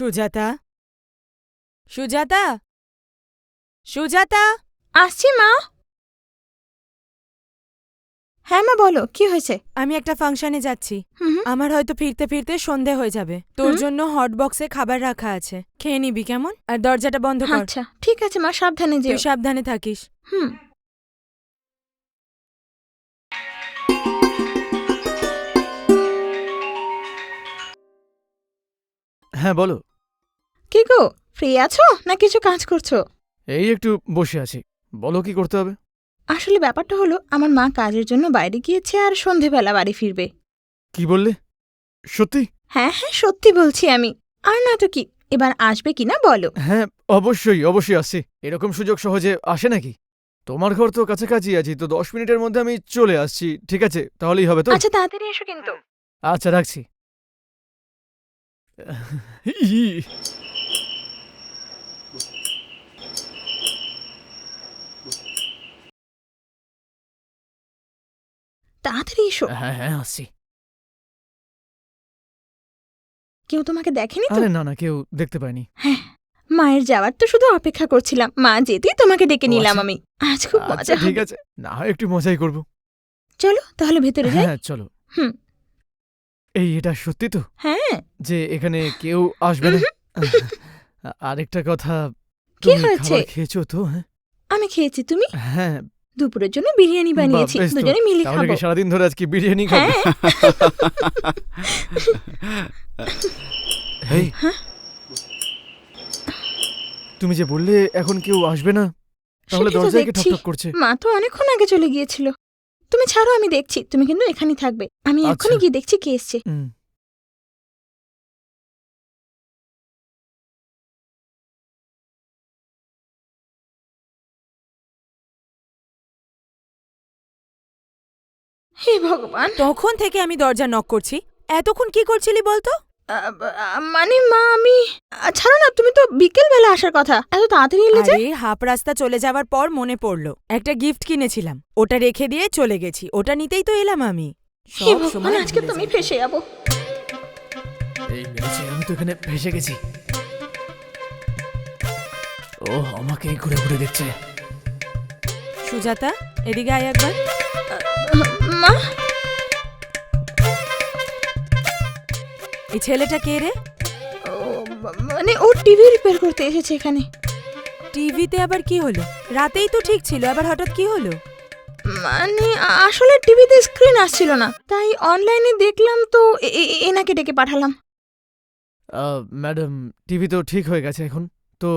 সুজাতা? সুজাতা? সুজাতা? আসছি মা। হ্যাঁ মা বলো কি হয়েছে? আমি একটা ফাংশনে যাচ্ছি। হুম। আমার হয়তো ফিরতে ফিরতে সন্ধে হয়ে যাবে। তোর হুম। জন্য হট বক্সে খাবার রাখা আছে। খেয়ে নিবি কেমন? আর দরজাটা বন্ধ কর। আচ্ছা ঠিক আছে মা সাবধানে যেও। সাবধানে থাকিস। হুম। হ্যাঁ বলো। কি গো ফ্রি আছো না কিছু কাজ করছ? এই একটু বসে আছি। বলো কি করতে হবে? আসলে ব্যাপারটা হলো আমার মা কাজের জন্য বাইরে গিয়েছে আর সন্ধেবেলা বাড়ি ফিরবে। কি বললে? সত্যি? হ্যাঁ হ্যাঁ সত্যি বলছি আমি। আর না তো কি এবার আসবে কিনা বলো? হ্যাঁ অবশ্যই অবশ্যই আসছি। এরকম সুযোগ সহজে আসে নাকি? তোমার ঘর তো কাছাকাছি আছি তো দশ মিনিটের মধ্যে আমি চলে আসছি ঠিক আছে? তাহলেই হবে তো? আচ্ছা তাড়াতাড়ি এসো কিন্তু। আচ্ছা রাখছি। ই, তাড়াতাড়ি এসো। হ্যাঁ হ্যাঁ আসছি। কেউ তোমাকে দেখেনি তো? আরে না না কেউ দেখতে পায়নি হ্যাঁ মায়ের যাওয়ার তো শুধু অপেক্ষা করছিলাম। মা যেতেই তোমাকে ডেকে নিলাম আচ্ছা। আমি। আজ খুব মজা আচ্ছা ঠিক হবে। আছে। না হয় একটু মজাই করব। চলো তাহলে ভেতরে যাই। হ্যাঁ চলো। হুম। এই এটা সত্যি তো? হ্যাঁ। যে এখানে কেউ আসবে না? আরেকটা কথা কি তুমি হয়েছে? খাবার খেয়েছো তো হ্যাঁ? আমি খেয়েছি তুমি? হ্যাঁ দুপুরের জন্য বিরিয়ানি বানিয়েছি বেশ তো। দুজনে মিলে তাহলে খাব। কি সারাদিন ধরে আজকে বিরিয়ানি খাবে? হ্যাঁ। হেই। তুমি যে বললে এখন কেউ আসবে না তাহলে সেটাই তো দরজায় কে দেখছি। ঠকঠক করছে। মা তো অনেকক্ষণ আগে চলে গিয়েছিল। তুমি ছাড়ো আমি দেখছি। তুমি কিন্তু এখানেই থাকবে। আমি আচ্ছা। এখনই গিয়ে দেখছি কে এসছে। হুম। হে ভগবান। তখন থেকে আমি দরজা নক করছি। এতক্ষণ কি করছিলি বলতো? মানে মা আমি ছাড়ো না তুমি তো বিকেল বেলা আসার কথা। এত তাড়াতাড়ি এলে যে হাফ রাস্তা চলে যাওয়ার পর মনে পড়ল। একটা গিফট কিনেছিলাম। ওটা রেখে দিয়ে চলে গেছি। ওটা নিতেই তো এলাম আমি। হে ভগবান আজকে তো আমি যাই। ফেসে যাব। এই মেরেছে আমি তো এখানে ভেসে গেছি। ও আমাকে ঘুরে ঘুরে দেখছে। সুজাতা এদিকে আয় একবার। মা। এই ছেলেটা কে রে? ও, মানে ও টিভি রিপেয়ার করতে এসেছে এখানে। টিভিতে আবার কি হলো? রাতেই তো ঠিক ছিল আবার হঠাৎ কি হলো? মানে আসলে টিভিতে স্ক্রিন আসছিল না তাই অনলাইনে দেখলাম তো এনাকে ডেকে পাঠালাম। ম্যাডাম টিভি তো ঠিক হয়ে গেছে এখন তো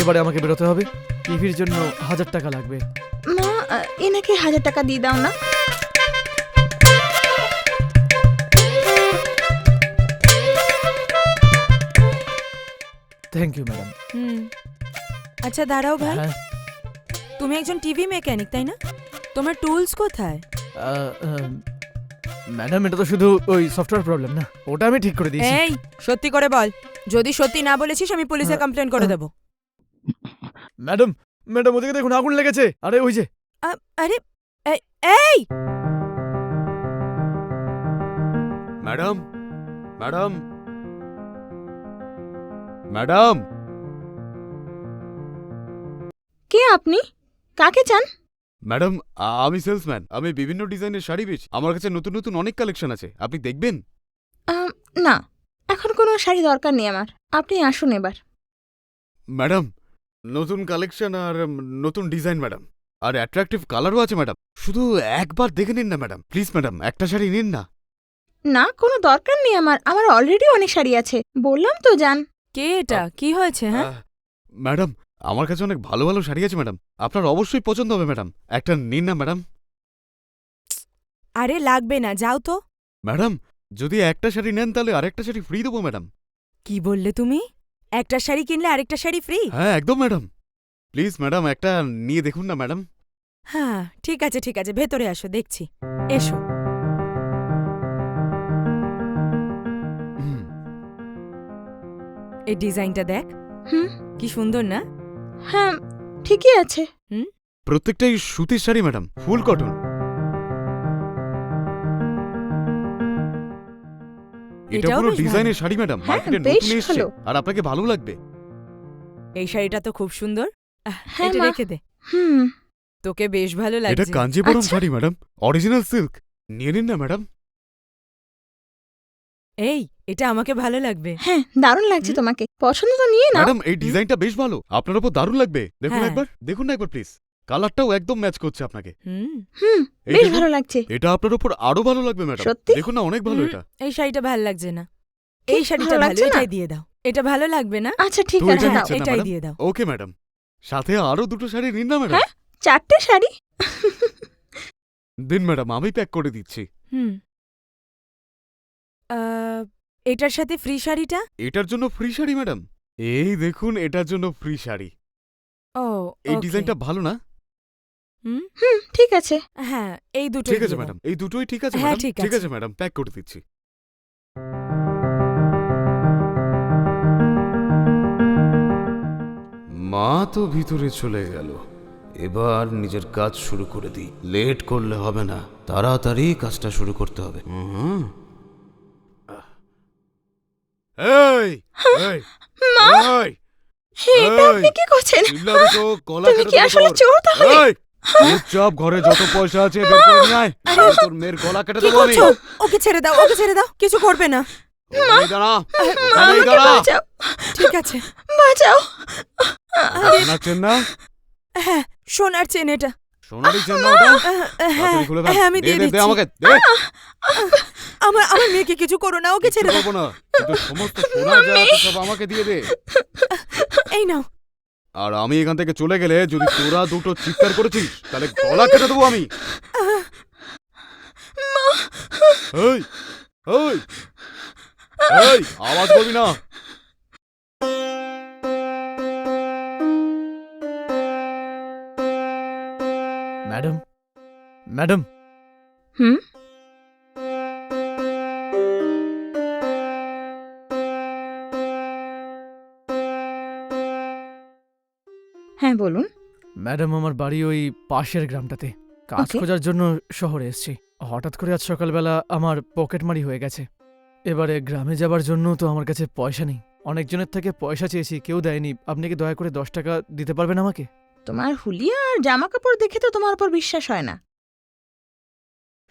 এবারে আমাকে বেরোতে হবে। টিভির জন্য হাজার টাকা লাগবে। মা এনাকে হাজার টাকা দিয়ে দাও না। থ্যাংক ইউ ম্যাডাম হুম। আচ্ছা দাঁড়াও ভাই। হ্যাঁ। তুমি একজন টিভি মেকানিক তাই না? তোমার টুলস কোথায়? আহ, ম্যাডাম এটা তো শুধু ওই সফটওয়্যার প্রবলেম না। ওটা আমি ঠিক করে দিয়েছি। এই সত্যি করে বল। যদি সত্যি না বলেছিস আমি পুলিশে কমপ্লেন করে। দেবো। ম্যাডাম ম্যাডাম ওদিকে দেখুন আগুন লেগেছে। আরে ওই যে। আ- আরে এই! Madam madam madam. কে আপনি? কাকে চান? ম্যাডাম আমি সেলসম্যান। আমি বিভিন্ন ডিজাইনের শাড়ি বেচি। আমার কাছে নতুন নতুন অনেক কালেকশন আছে। আপনি দেখবেন? না। এখন কোনো শাড়ি দরকার নেই আমার। আপনি আসুন এবার। ম্যাডাম নতুন কালেকশন আর নতুন ডিজাইন ম্যাডাম। আর অ্যাট্রাকটিভ কালারও আছে ম্যাডাম। শুধু একবার দেখে নিন না ম্যাডাম। প্লিজ ম্যাডাম একটা শাড়ি নিন না। না কোনো দরকার নেই আমার। আমার অলরেডি অনেক শাড়ি আছে। বললাম তো যান। কে এটা? কি হয়েছে হ্যাঁ? ম্যাডাম আমার কাছে অনেক ভালো ভালো শাড়ি আছে ম্যাডাম। আপনার অবশ্যই পছন্দ হবে ম্যাডাম। একটা নিন না ম্যাডাম। আরে লাগবে না যাও তো। ম্যাডাম যদি একটা শাড়ি নেন তাহলে আরেকটা শাড়ি ফ্রি দেবো ম্যাডাম। কি বললে তুমি? একটা শাড়ি কিনলে আরেকটা শাড়ি ফ্রি হ্যাঁ একদম ম্যাডাম। প্লিজ ম্যাডাম একটা নিয়ে দেখুন না ম্যাডাম। হ্যাঁ ঠিক আছে ঠিক আছে ভেতরে আসো দেখছি। এসো। এই ডিজাইনটা দেখ। হুম। কি সুন্দর না? হ্যাঁ ঠিকই আছে। হুম? প্রত্যেকটাই সুতির শাড়ি ম্যাডাম। ফুল কটন। এটা পুরো ডিজাইনের শাড়ি ম্যাডাম। হ্যাঁ, মার্কেটে নতুন এসেছে। আর আপনাকে ভালো লাগবে। এই শাড়িটা তো খুব সুন্দর। হ্যাঁ, এটা রেখে দে। হুম। তোকে বেশ ভালো লাগছে। এটা কাঞ্জিপুরম আচ্ছা। শাড়ি ম্যাডাম। অরিজিনাল সিল্ক নিয়ে নিন না ম্যাডাম। এই এটা আমাকে ভালো লাগবে। হ্যাঁ দারুণ লাগছে তোমাকে। পছন্দ তো নিয়ে নাও। ম্যাডাম এই ডিজাইনটা বেশ ভালো। আপনার উপর দারুণ লাগবে। দেখুন হ্যাঁ। একবার দেখুন না একবার প্লিজ কালারটাও একদম ম্যাচ করছে আপনাকে। হুম। হুম এই বেশ দেখুন, ভালো লাগছে। এটা আপনার উপর আরও ভালো লাগবে ম্যাডাম। সত্যি? দেখুন না অনেক ভালো হুম, এটা। এই শাড়িটা ভালো লাগছে না। কি, এই শাড়িটা ভালো ভালো লাগছে না? এটাই দিয়ে দাও। এটা ভালো লাগবে না? আচ্ছা ঠিক তো আছে এটা দাও। না, এটাই? দিয়ে দাও। Okay madam. সাথে আরও দুটো শাড়ি নিন না ম্যাডাম। হ্যাঁ? চারটে শাড়ি। দিন ম্যাডাম আমি প্যাক করে দিচ্ছি। হুম। এটার সাথে ফ্রি শাড়িটা? এটার জন্য ফ্রি শাড়ি ম্যাডাম। এই দেখুন এটার জন্য ফ্রি শাড়ি। ও এই okay. ডিজাইনটা ভালো না? হুম? হুম ঠিক আছে। হ্যাঁ এই দুটো ঠিক আছে ম্যাডাম। এই দুটোই ঠিক আছে হ্যাঁ, ম্যাডাম। ঠিক ঠিক আছে। আছে ম্যাডাম প্যাক করে দিচ্ছি। মা তো ভিতরে চলে গেল। এবার নিজের কাজ শুরু করে দিই। লেট করলে হবে না। তাড়াতাড়ি কাজটা শুরু করতে হবে। হুম। এই এই মা? এই হে, এটা আপনি কি করছেন? চিল্লাবি তো গলা তুমি কেটে কি দেবো আসলে তোর। চোর তাহলে? চুপচাপ ঘরে যত পয়সা আছে বের করে নিয়ে আয়। তোর মেয়ের গলা কেটে কি দেবো আমি। ওকে ছেড়ে দাও ওকে ছেড়ে দাও কিছু করবে না। ওখানেই দাঁড়া দাঁড়া। ঠিক আছে। বাঁচাও। শোনাচ্ছেন না? হ্যাঁ সোনার চেন এটা। সোনারি চেন না ওটা আহ, আহ, হ্যাঁ তাড়াতাড়ি খুলে ফেল। হ্যাঁ আমি দিয়ে দে, আমাকে দে। আমার আমার মেয়েকে কিছু করো না ওকে ছেড়ে দাও। না। কিন্তু সমস্ত সোনা যা আছে সব আমাকে দিয়ে দে। এই নাও। আর আমি এখান থেকে চলে গেলে যদি তোরা দুটো চিৎকার করেছিস তাহলে গলা কেটে দেবো আমি। এই এই আওয়াজ করবি না। ম্যাডাম ম্যাডাম হুম হ্যাঁ বলুন। ম্যাডাম আমার বাড়ি ওই পাশের গ্রামটাতে। কাজ Okay. খোঁজার জন্য শহরে এসেছি। হঠাৎ করে আজ সকালবেলা আমার পকেটমারি হয়ে গেছে। এবারে গ্রামে যাবার জন্য তো আমার কাছে পয়সা নেই। অনেকজনের থেকে পয়সা চেয়েছি কেউ দেয়নি। আপনি কি দয়া করে দশ টাকা দিতে পারবেন আমাকে? তোমার হুলিয়া আর জামা কাপড় দেখে তো তোমার উপর বিশ্বাস হয় না।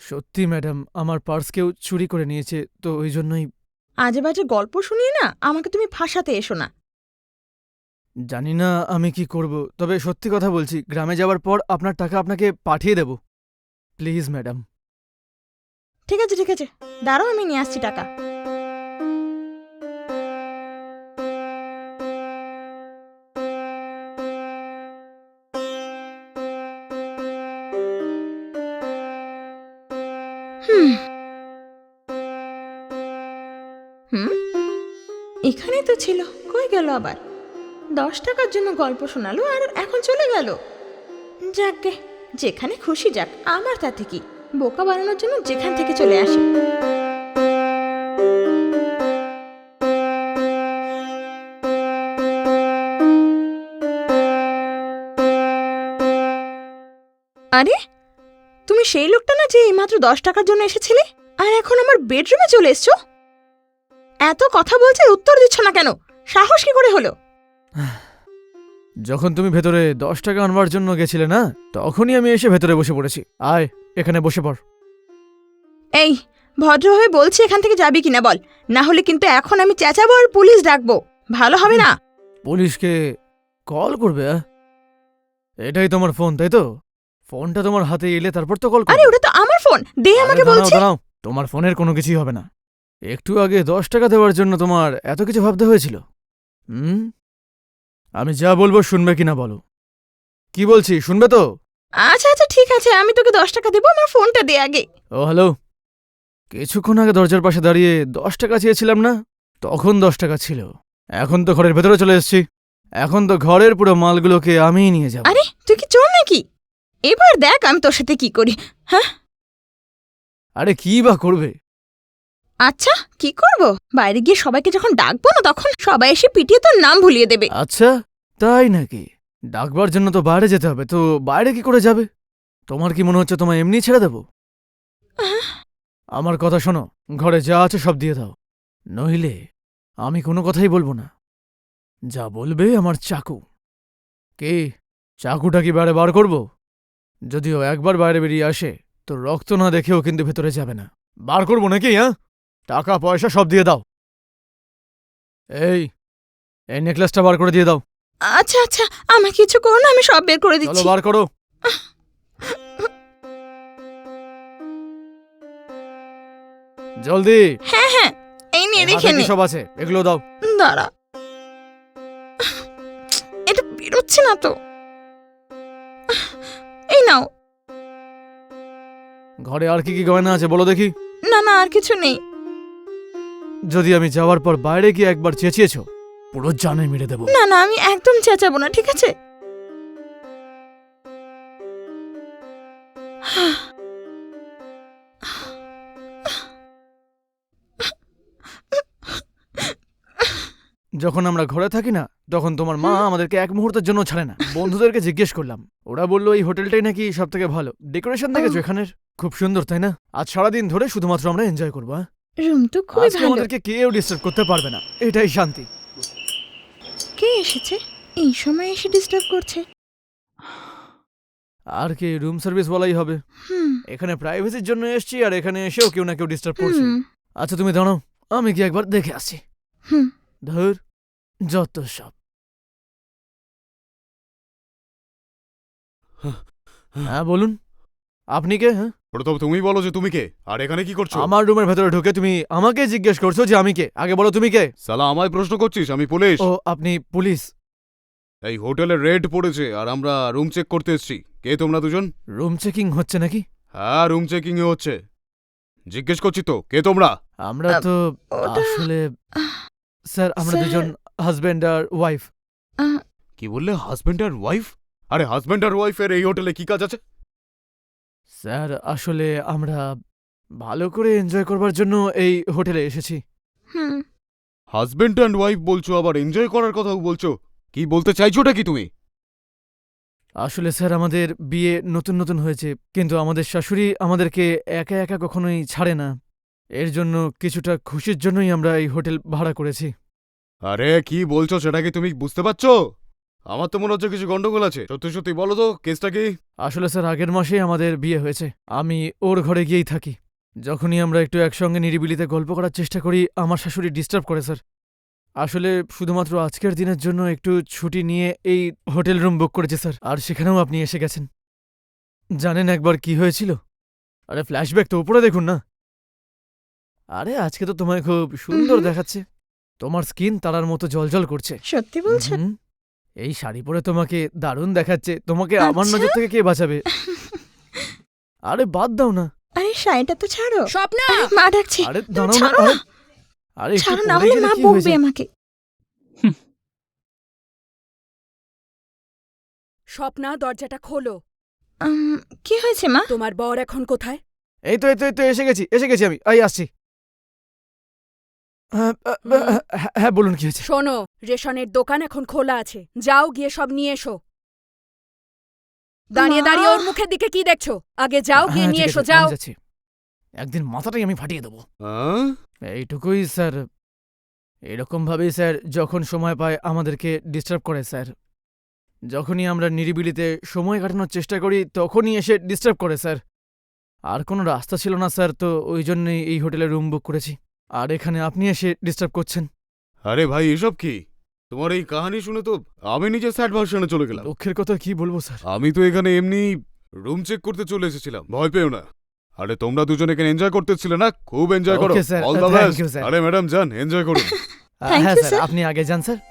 সত্যি ম্যাডাম আমার পার্স কেউ চুরি করে নিয়েছে তো ওই জন্যই। আজে বাজে গল্প শুনিয়ে না আমাকে তুমি ফাঁসাতে এসো না। জানি না আমি কি করব তবে সত্যি কথা বলছি গ্রামে যাওয়ার পর আপনার টাকা আপনাকে পাঠিয়ে দেব। Please madam. ঠিক আছে ঠিক আছে দাঁড়াও আমি নিয়ে আসছি টাকা। এখানেই তো ছিল। কই গেল আবার? দশ টাকার জন্য গল্প শোনালো আর এখন চলে গেল। যাকগে যেখানে খুশি যাক, আমার তাতে কি? বোকা বানানোর জন্য যেখান থেকে চলে আসি। আরে, তুমি সেই লোকটা না যে এইমাত্র দশ টাকার জন্য এসেছিলে? আর এখন আমার বেডরুমে চলে এসছো? এত কথা বলছে উত্তর দিচ্ছ না কেন? সাহস কি করে হলো? যখন তুমি ভেতরে দশ টাকা আনবার জন্য গেছিলে না তখনই আমি এসে ভেতরে বসে পড়েছি। আয় এখানে বসে পড়। এই ভদ্রভাবে বলছি এখান থেকে যাবি কিনা বল। না হলে কিন্তু এখন আমি চেঁচাবো আর পুলিশ ডাকবো। ভালো হবে না? পুলিশকে কল করবে? এটাই তোমার ফোন তাই তো? ফোনটা তোমার হাতে এলে তারপর তো কল আরে ওটা তো আমার ফোন দে আমাকে বলছে। দাঁড়াও তোমার ফোনের কোনো কিছুই হবে না। একটু আগে দশ টাকা দেওয়ার জন্য তোমার এত কিছু ভাবতে হয়েছিল। হুম? আমি যা বলব শুনবে কিনা বলো। কি বলছি শুনবে তো? আচ্ছা আচ্ছা ঠিক আছে আমি তোকে দশ টাকা দেবো আমার ফোনটা দে আগে। ও হ্যালো। কিছুক্ষণ আগে দরজার পাশে দাঁড়িয়ে দশ টাকা চেয়েছিলাম না? তখন দশ টাকা ছিল। এখন তো ঘরের ভেতরে চলে এসেছি। এখন তো ঘরের পুরো মালগুলোকে আমিই নিয়ে যাব। আরে তুই কি চোর নাকি? এবার দেখ আমি তোর সাথে কি করি হ্যাঁ? আরে কি বা করবে? আচ্ছা কি করব? বাইরে গিয়ে সবাইকে যখন ডাকবো না তখন সবাই এসে পিটিয়ে তোর নাম ভুলিয়ে দেবে। আচ্ছা তাই নাকি? ডাকবার জন্য তো বাইরে যেতে হবে, তো বাইরে কি করে যাবে? তোমার কি মনে হচ্ছে তোমায় এমনি ছেড়ে দেব? আমার কথা শোনো, ঘরে যা আছে সব দিয়ে দাও। নইলে আমি কোনো কথাই বলব না। যা বলবে আমার চাকু। কে? চাকুটা কি বাইরে বার করব? যদিও একবার বাইরে বেরিয়ে আসে, তো রক্ত না দেখেও কিন্তু ভেতরে যাবে না। বার করব নাকি হ্যাঁ? টাকা পয়সা সব দিয়ে দাও। এই এই নেকলেসটা বার করে দিয়ে দাও। আচ্ছা আচ্ছা আমাকে কিছু করো না আমি সব বের করে দিচ্ছি। চলো বার করো। জলদি। হ্যাঁ হ্যাঁ এই নিয়ে রেখে হাতে কি নে। সব আছে? এগুলো দাও। দাঁড়া। এটা বেরোচ্ছে না তো। এই নাও। ঘরে আর কি কি গয়না আছে বলো দেখি। না না আর কিছু নেই। যদি আমি যাওয়ার পর বাইরে গিয়ে একবার চেঁচিয়েছ পুরো জানে মেরে দেবো। না না আমি একদম চেঁচাবো না ঠিক আছে? যখন আমরা ঘরে থাকি না তখন তোমার মা আমাদেরকে এক মুহূর্তের জন্য ছাড়ে না। বন্ধুদেরকে জিজ্ঞেস করলাম ওরা বলল এই হোটেলটাই নাকি সব থেকে ভালো? ডেকোরেশন দেখেছ এখানের? খুব সুন্দর তাই না? আজ সারাদিন ধরে শুধুমাত্র আমরা এনজয় করব হ্যাঁ? রুম তো খুবই আজকে ভালো। আমাদেরকে কেউ ডিস্টার্ব করতে পারবে না। এটাই শান্তি। কে এসেছে? এই সময় এসে ডিস্টার্ব করছে। আর কি রুম সার্ভিস বলাই হবে। হুম। এখানে প্রাইভেসির জন্য এসছি আর এখানে এসেও কেউ না কেউ ডিস্টার্ব করছে। হুম। আচ্ছা তুমি দাঁড়াও। আমি কি একবার দেখে আসি হুম। ধর যত সব। হ্যাঁ বলুন। আপনি কে? হ্যাঁ? প্রথম তুমি বলো যে তুমি কে? আর এখানে কি করছ? আমার রুমের ভেতরে ঢুকে তুমি আমাকে জিজ্ঞেস করছ যে আমি কে? আগে বলো তুমি কে? সালা আমায় প্রশ্ন করছিস? আমি পুলিশ। ও আপনি পুলিশ। এই হোটেলে রেড পড়েছে আর আমরা রুম চেক করতে এসেছি। কে তোমরা দুজন? রুম চেকিং হচ্ছে নাকি? হ্যাঁ রুম চেকিং এ হচ্ছে। জিজ্ঞেস করছি তো কে তোমরা? আমরা তো আসলে স্যার আমরা দুজন হাজবেন্ড আর ওয়াইফ কি বললে হাজবেন্ড আর ওয়াইফ আরে হাজবেন্ড আর ওয়াইফের এই হোটেলে কি কাজ আছে? স্যার আসলে আমরা ভালো করে এনজয় করবার জন্য এই হোটেলে এসেছি। হুম। হাজবেন্ড অ্যান্ড ওয়াইফ বলছো আবার এনজয় করার কথাও বলছো? কি বলতে চাইছোটা কি তুমি? আসলে স্যার আমাদের বিয়ে নতুন নতুন হয়েছে কিন্তু আমাদের শাশুড়ি আমাদেরকে একা একা কখনোই ছাড়ে না। এর জন্য কিছুটা খুশির জন্যই আমরা এই হোটেল ভাড়া করেছি। আরে কি বলছো সেটা কি তুমি বুঝতে পারছ? আমার তো মনে হচ্ছে কিছু গন্ডগোল আছে। সত্যি সত্যি বলো তো কেসটা কি? আসলে স্যার আগের মাসেই আমাদের বিয়ে হয়েছে। আমি ওর ঘরে গিয়েই থাকি। যখনই আমরা একটু একসঙ্গে নিরিবিলিতে গল্প করার চেষ্টা করি আমার শাশুড়ি ডিস্টার্ব করে স্যার। আসলে শুধুমাত্র আজকের দিনের জন্য একটু ছুটি নিয়ে এই হোটেল রুম বুক করেছে স্যার। আর সেখানেও আপনি এসে গেছেন। জানেন একবার কি হয়েছিল? আরে ফ্ল্যাশব্যাক তো উপরে দেখুন না। আরে আজকে তো তোমায় খুব সুন্দর দেখাচ্ছে। তোমার স্কিন তারার মতো জলজল করছে। সত্যি বলছো হুম, এই শাড়ি পরে তোমাকে দারুণ দেখাচ্ছে। তোমাকে আমার আচ্ছা। নজর থেকে কে বাঁচাবে? আরে বাদ দাও না। আরে শাড়িটা তো ছাড়ো। স্বপ্না! মা ডাকছে। আরে দাঁড়াও না আরে আরে ছাড়ো না হলে মা বকবে আমাকে। স্বপ্না দরজাটা খোলো। উম, কি হয়েছে মা? তোমার বর এখন কোথায়? এই তো এই তো এই তো এসে গেছি এসে গেছি আমি। এই আসছি। হ্যাঁ, হ্যাঁ, হ্যাঁ বলুন কি হয়েছে? শোনো রেশনের দোকান এখন খোলা আছে। যাও গিয়ে সব নিয়ে এসো। দাঁড়িয়ে দাঁড়িয়ে ওর মুখের দিকে কি দেখছ? আগে যাও গিয়ে হ্যাঁ, নিয়ে এসো যাও। একদিন মাথাটাই আমি ফাটিয়ে দেবো? এইটুকুই স্যার। এরকম ভাবেই স্যার যখন সময় পায় আমাদেরকে ডিস্টার্ব করে স্যার। যখনই আমরা নিরিবিলিতে সময় কাটানোর চেষ্টা করি তখনই এসে ডিস্টার্ব করে স্যার। আর কোনো রাস্তা ছিল না স্যার তো ওই জন্যই এই হোটেলে রুম বুক করেছি। আর এখানে আপনি এসে ডিস্টার্ব করছেন। আরে ভাই এসব কি? তোমার এই কাহিনী শুনে তো আমি নিজে স্যাড ভার্সনে চলে গেলাম। দুঃখের কথা কি বলব স্যার? আমি তো এখানে এমনি রুম চেক করতে চলে এসেছিলাম। ভয় পেও না। আরে তোমরা দুজন এখানে এনজয় করতেছিলে না? খুব এনজয় করো। Okay, sir. All the Thank best sir. আরে ম্যাডাম যান এনজয় করুন। Thank হ্যাঁ you, স্যার sir. আপনি আগে যান স্যার।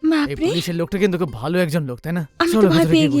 এই বাপরে। পুলিশের লোকটা কিন্তু খুব ভালো একজন লোক তাই না? আমি চলো তো ভয় ভেতরে পেয়ে গিয়ে।